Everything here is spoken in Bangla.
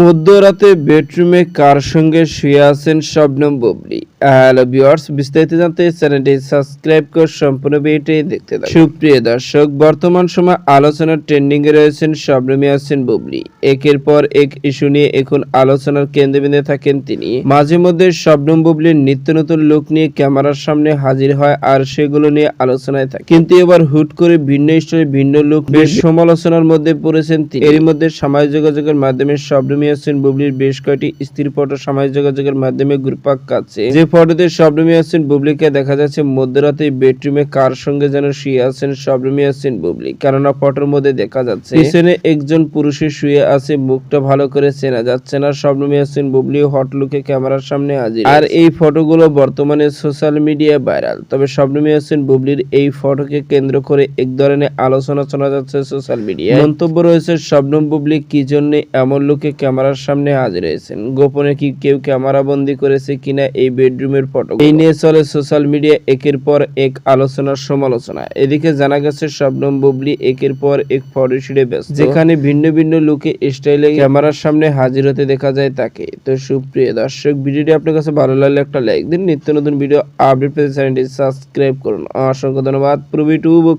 মধ্যরাতে বেডরুমে কার সঙ্গে শুয়ে আছেন শবনম বুবলি? হ্যালো ভিউয়ার্স, বিস্তারিত জানতে চ্যানেলটি সাবস্ক্রাইব করে সম্পূর্ণ ভিডিওটি দেখতে থাকুন। সুপ্রিয় দর্শক, বর্তমান সময় আলোচনার ট্রেন্ডিং এ রয়েছেন শবনমী আছেন বুবলি। একের পর এক ইস্যু নিয়ে এখন আলোচনার কেন্দ্রবিন্দুতে থাকেন তিনি। মাঝে মধ্যে শবনম বুবলির নিত্য নতুন লুক নিয়ে ক্যামেরার সামনে হাজির হয় আর সেগুলো নিয়ে আলোচনায় থাকে। কিন্তু এবার হুট করে ভিন্ন স্টাইলে ভিন্ন লুক বেশ সমালোচনার মধ্যে পড়েছেন তিনি। এরই মধ্যে সামাজিক যোগাযোগের মাধ্যমে শবনমী হাসান বুবলির বেশ কয়েকটি স্থির ফটো সামাজিক যোগাযোগের মাধ্যমে ঘুরপাক খাচ্ছে। যে ফটোতে শবনমী হাসান বুবলিকে দেখা যাচ্ছে মধ্যরাতে বেডরুমে কার সঙ্গে যেন শুয়ে আছেন শবনমী হাসান বুবলি? কেননা ফটোর মধ্যে দেখা যাচ্ছে, পিছনে একজন পুরুষের শুয়ে আছে, মুখটা ভালো করে চেনা যাচ্ছে না। শবনমী হাসান বুবলি হট লুকে ক্যামেরার সামনে হাজির আর এই ফটোগুলো বর্তমানে সোশ্যাল মিডিয়ায় ভাইরাল। তবে শবনমী হাসান বুবলির এই ফটোকে কেন্দ্র করে এক ধরনের আলোচনা শোনা যাচ্ছে সোশ্যাল মিডিয়ায়। মন্তব্য রয়েছে, শবনম বুবলি কি জন্য এমন লোকে ক্যামেরার সামনে হাজির হয়েছেন। গোপনে কি কেউ ক্যামেরা বন্দি করেছে কিনা এই বেডরুমের ফটো? এই নিয়ে চলে সোশ্যাল মিডিয়া একের পর এক আলোচনার সমালোচনা। এদিকে জানা গেছে, শবনম বুবলি একের পর এক ফটো শুটে ব্যস্ত। যেখানে ভিন্ন ভিন্ন লুকে স্টাইলে ক্যামেরার সামনে হাজির হতে দেখা যায় তাকে। তো সুপ্রিয় দর্শক, ভিডিওটি আপনার কাছে ভালো লাগলে একটা লাইক দিন। নিত্য নতুন ভিডিও আপডেট পেতে চ্যানেলটি সাবস্ক্রাইব করুন। অসংখ্য ধন্যবাদ। পুরো ভিডিও বুক।